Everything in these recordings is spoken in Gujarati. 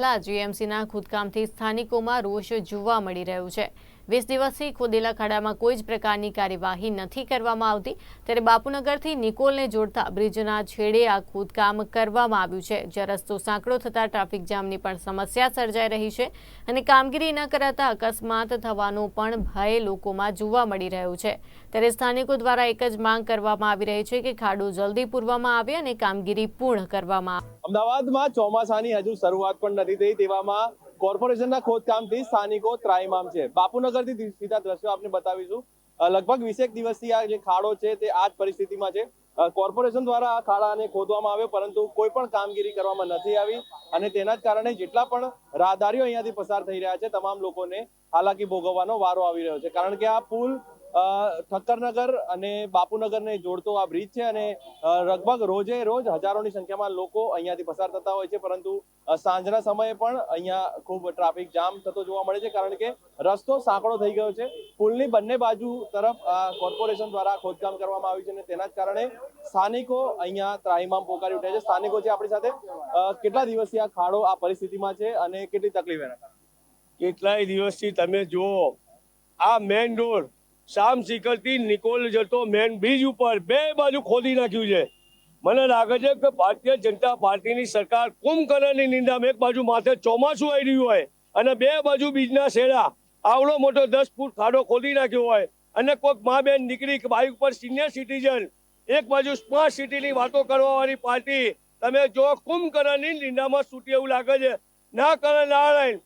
પહેલા જીએમસીના ખુદકામથી સ્થાનિકોમાં રોષ જોવા મળી રહ્યો છે. વીસ દિવસથી ખોદેલા ખાડામાં કોઈ જ પ્રકારની કાર્યવાહી નથી કરવામાં આવતી. ત્યારે બાપુનગરથી નિકોલને જોડતા બ્રિજના છેડે આ ખોદકામ કરવામાં આવ્યું છે, જ્યાં રસ્તો સાંકડો થતાં ટ્રાફિક જામની પણ સમસ્યા સર્જાઈ રહી છે અને કામગીરી ન કરાતા અકસ્માત થવાનો પણ ભય લોકોમાં જોવા મળી રહ્યો છે. ત્યારે સ્થાનિકો દ્વારા એક જ માંગ કરવામાં આવી રહી છે કે ખાડો જલ્દી પૂરવામાં આવે અને કામગીરી પૂર્ણ કરવામાં અમદાવાદમાં ચોમાસાની હજુ શરૂઆત પણ નથી થઈ, તેવામાં કોર્પોરેશનના ખોદકામથી સ્થાનિકો ત્રાહિમામ છે. બાપુનગરથી સીધા દ્રશ્યો આપને બતાવીશું. લગભગ વીસેક દિવસથી આ જે ખાડો છે તે આ જ પરિસ્થિતિમાં છે. કોર્પોરેશન દ્વારા આ ખાડાને ખોદવામાં આવ્યો, પરંતુ કોઈ પણ કામગીરી કરવામાં નથી આવી અને તેના જ કારણે જેટલા પણ રાહદારીઓ અહીંયાથી પસાર થઈ રહ્યા છે, તમામ લોકોને હાલાકી ભોગવવાનો વારો આવી રહ્યો છે. કારણ કે આ પુલ ઠક્કરનગર અને બાપુનગરને જોડતો આ બ્રિજ છે અને લગભગ રોજે રોજ હજારોની સંખ્યામાં લોકો અહીંયાથી પસાર થતા હોય છે, પરંતુ સાંજના સમયે પણ અહીંયા ખૂબ ટ્રાફિક જામ થતો જોવા મળે છે, કારણ કે રસ્તો સાંકડો થઈ ગયો છે. પુલની બંને બાજુ તરફ કોર્પોરેશન દ્વારા ખોદકામ કરવામાં આવ્યું છે અને તેના જ કારણે સ્થાનિકો અહીંયા ત્રાહિમામ પોકારી ઉઠ્યા છે. સ્થાનિકો છે આપણી સાથે. કેટલા દિવસથી આ ખાડો આ પરિસ્થિતિમાં છે અને કેટલી તકલીફ એના? કેટલાય દિવસથી તમે જુઓ, આ મેઇન રોડ શામ સિકલથી નિકોલ જતો મેન બ્રિજ ઉપર બે બાજુ ખોદી નાખ્યું છે. મને લાગે છે કે ભારતીય જનતા પાર્ટીની સરકાર કુંભકર્ણની નિંદામાં એક બાજુ માથે ચોમાસું આવી રહ્યું હોય અને બે બાજુ બીજના શેડા આવડો મોટો દસ ફૂટ ખાડો ખોદી નાખ્યો હોય અને કોઈક મા બેન દીકરી બાઈક પર સિનિયર સિટીઝન એક બાજુ સ્માર્ટ સિટીની વાતો કરવાવાળી પાર્ટી, તમે જો કુંભકર્ણની નિંદામાં છૂટી એવું લાગે છે. ના કરે નારાયણ,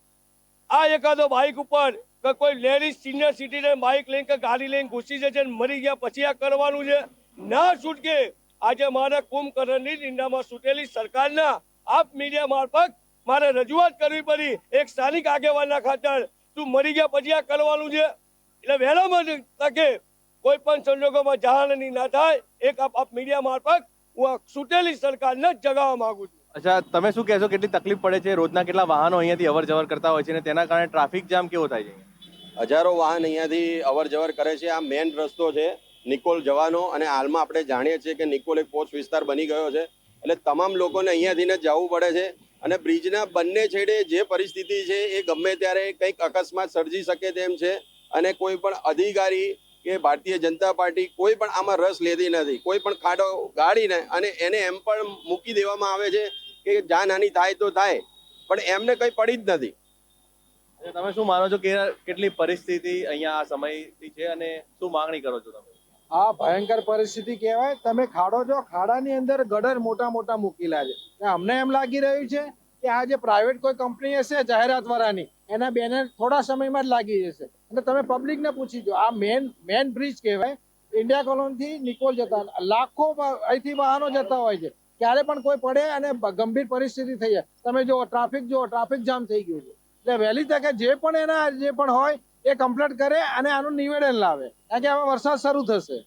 આ એકાદો બાઈક ઉપર કે કોઈ લેડીઝ સિનિયર સિટીઝન બાઇક લઈને કે ગાડી લઈને ઘૂસી જશે મરી ગયા, પછી આ કરવાનું છે? ના છૂટકે આજે મારે કુંભકર્ણની નિંદામાં સૂટેલી સરકારના, આપ મીડિયા મારફત મારે રજૂઆત કરવી પડી એક સ્થાનિક આગેવાનના ખાતર. તું મરી ગયા, પછી આ કરવાનું છે? એટલે વહેલામાં તકે કોઈ પણ સંજોગોમાં જાહેરની ના થાય, એક આપ આપ મીડિયા મારફત હું આ સૂટેલી સરકારને જગાવવા માંગુ છું. અચ્છા, તમે શું કહેશો? કેટલી તકલીફ પડે છે? રોજના કેટલા વાહનો અહીંયાથી અવર જવર કરતા હોય છે અને તેના કારણે ટ્રાફિક જામ કેવો થાય છે? હજારો વાહન અહીંયાથી અવર જવર કરે છે. આ મેન રસ્તો છે નિકોલ જવાનો અને હાલમાં આપણે જાણીએ છીએ કે નિકોલ એક પોસ્ટ વિસ્તાર બની ગયો છે. એટલે તમામ લોકોને અહીંયાથી ને જવું પડે છે અને બ્રિજના બંને છેડે જે પરિસ્થિતિ છે એ ગમે ત્યારે કંઈક અકસ્માત સર્જી શકે તેમ છે અને કોઈ પણ અધિકારી કે ભારતીય જનતા પાર્ટી કોઈ પણ આમાં રસ લેતી નથી. કોઈ પણ ખાડો ગાડીને અને એને એમ પણ મૂકી દેવામાં આવે છે કે જાનહાનિ થાય તો થાય. પણ એમને કંઈ પડી જ નથી. તમે શું માનો છો કે કેટલી પરિસ્થિતિ અહીંયા આ સમયથી છે અને શું માંગણી કરો છો તમે? આ ભયંકર પરિસ્થિતિ કહેવાય. તમે ખાડો જો ખાડાની અંદર ગડર મોટા મોટા મૂકેલા છે. અમને એમ લાગી રહ્યું છે કે આ જે પ્રાઇવેટ કોઈ કંપની હશે જાહેરાત વાળાની એના બેનર થોડા સમયમાં જ લાગી જશે. અને તમે પબ્લિકને પૂછી જો, આ મેન મેન બ્રિજ કહેવાય. ઇન્ડિયા કોલોનથી નિકોલ જતા, લાખો અહીંથી વાહનો જતા હોય છે. ક્યારે પણ કોઈ પડે અને ગંભીર પરિસ્થિતિ થઈ જાય. તમે જો ટ્રાફિક જો ટ્રાફિક જામ થઈ ગયું છે. એટલે વહેલી તકે જે પણ એના જે પણ હોય એ કમ્પ્લીટ કરે અને આનું નિવેદન લાવે. કારણ કે હવે વરસાદ શરૂ થશે.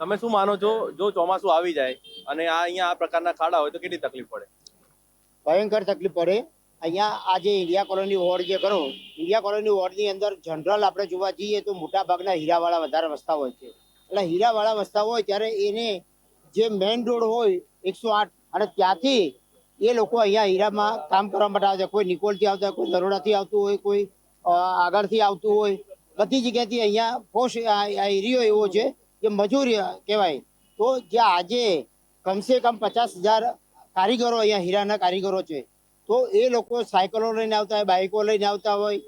તમે શું માનો છો? જો ચોમાસું આવી જાય અને આ અહીંયા આ પ્રકારના ખાડા હોય તો કેટલી તકલીફ પડે? ભયંકર તકલીફ પડે. અહીંયા આ જે ઇન્ડિયા કોલોની વોર્ડ જે કરો ઇન્ડિયા કોલોની વોર્ડની અંદર જનરલ આપણે જોવા જઈએ તો મોટા ભાગના હીરાવાળા વધારે વસતા હોય છે. એટલે હીરાવાળા વસતા હોય ત્યારે એને જે મેઇન રોડ હોય એકસો આઠ અને ત્યાંથી એ લોકો અહીંયા હીરામાં કામ કરવા માટે આવે છે. કોઈ નિકોલથી આવતા કોઈ દરોડાથી આવતું હોય, કોઈ આગળથી આવતું હોય. બધી જગ્યાથી અહીંયા પોસ્ટ એરિયો એવો છે કે મજૂરી કહેવાય. તો જે આજે કમસે કમ પચાસ હજાર કારીગરો અહીંયા હીરાના કારીગરો છે. તો એ લોકો સાયકલો લઈને આવતા હોય, બાઇકો લઈને આવતા હોય,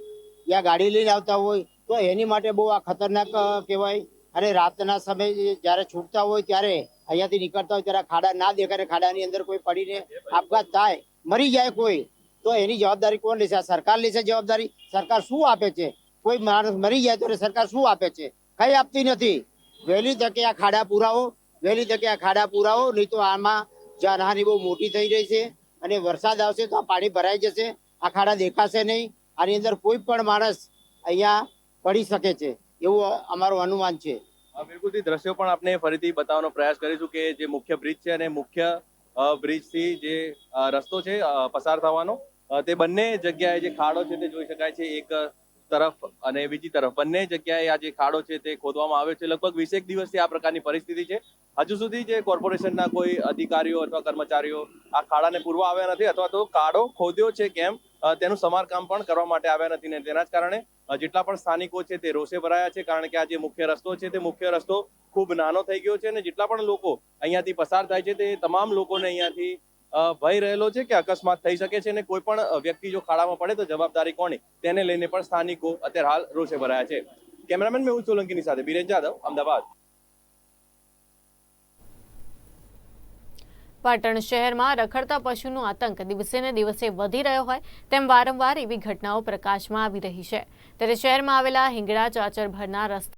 યા ગાડી લઈને આવતા હોય, તો એની માટે બહુ આ ખતરનાક કહેવાય. અને રાતના સમયે જ્યારે છૂટતા હોય ત્યારે અહીંયાથી નીકળતા હોય ત્યારે ખાડા ના દેખાય ખાડાની અંદર કોઈ પડીને આપઘાત થાય, મરી જાય કોઈ, તો એની જવાબદારી કોણ લેશે? સરકાર લેશે જવાબદારી? સરકાર શું આપે છે? કોઈ માણસ મરી જાય તો સરકાર શું આપે છે? કઈ આપતી નથી. વહેલી તકે આ ખાડા પુરાવો, વહેલી તકે આ ખાડા પુરાવો, નહીં તો આમાં જાનહાની બહુ મોટી થઈ રહી છે અને વરસાદ આવશે તો આ પાણી ભરાઈ જશે, આ ખાડા દેખાશે નહીં, આની અંદર કોઈ પણ માણસ અહીંયા પડી શકે છે, એવું અમારું અનુમાન છે. અ, બિલકુલથી દ્રશ્યો પણ આપણે ફરીથી બતાવવાનો પ્રયાસ કરીશું કે જે મુખ્ય બ્રિજ છે અને મુખ્ય બ્રિજથી જે રસ્તો છે પસાર થવાનો. તે બંને જગ્યાએ જે ખાડો છે તે જોઈ શકાય છે એક તરફ અને બીજી તરફ. બંને જગ્યાએ આ જે ખાડો છે તે ખોદવામાં આવ્યો છે. લગભગ વીસેક દિવસથી આ પ્રકારની પરિસ્થિતિ છે. હજુ સુધી જે કોર્પોરેશનના કોઈ અધિકારીઓ અથવા કર્મચારીઓ આ ખાડાને પૂરવા આવ્યા નથી અથવા તો ખાડો ખોદ્યો છે કેમ તેનું સમારકામ પણ કરવા માટે આવ્યા નથી ને તેના જ કારણે જેટલા પણ સ્થાનિકો છે તે રોષે ભરાયા છે કારણ કે આ જે મુખ્ય રસ્તો છે તે મુખ્ય રસ્તો ખૂબ નાનો થઈ ગયો છે અને જેટલા પણ લોકો અહીંયાથી પસાર થાય છે તે તમામ લોકોને અહીંયાથી ભય રહેલો છે કે અકસ્માત થઈ શકે છે અને કોઈ પણ વ્યક્તિ જો ખાડામાં પડે તો જવાબદારી કોની? તેને લઈને પણ સ્થાનિકો અત્યારે હાલ રોષે ભરાયા છે. કેમેરામેન મેહુલ સોલંકીની સાથે બિરેન જાદવ, અમદાવાદ. પાટણ શહેરમાં રખડતા પશુનો આતંક દિવસે ને દિવસે વધી રહ્યો હોય તેમ વારંવાર એવી ઘટનાઓ પ્રકાશમાં આવી રહી છે. ત્યારે શહેરમાં આવેલા હિંગળા ચાચર ભરના રસ્તા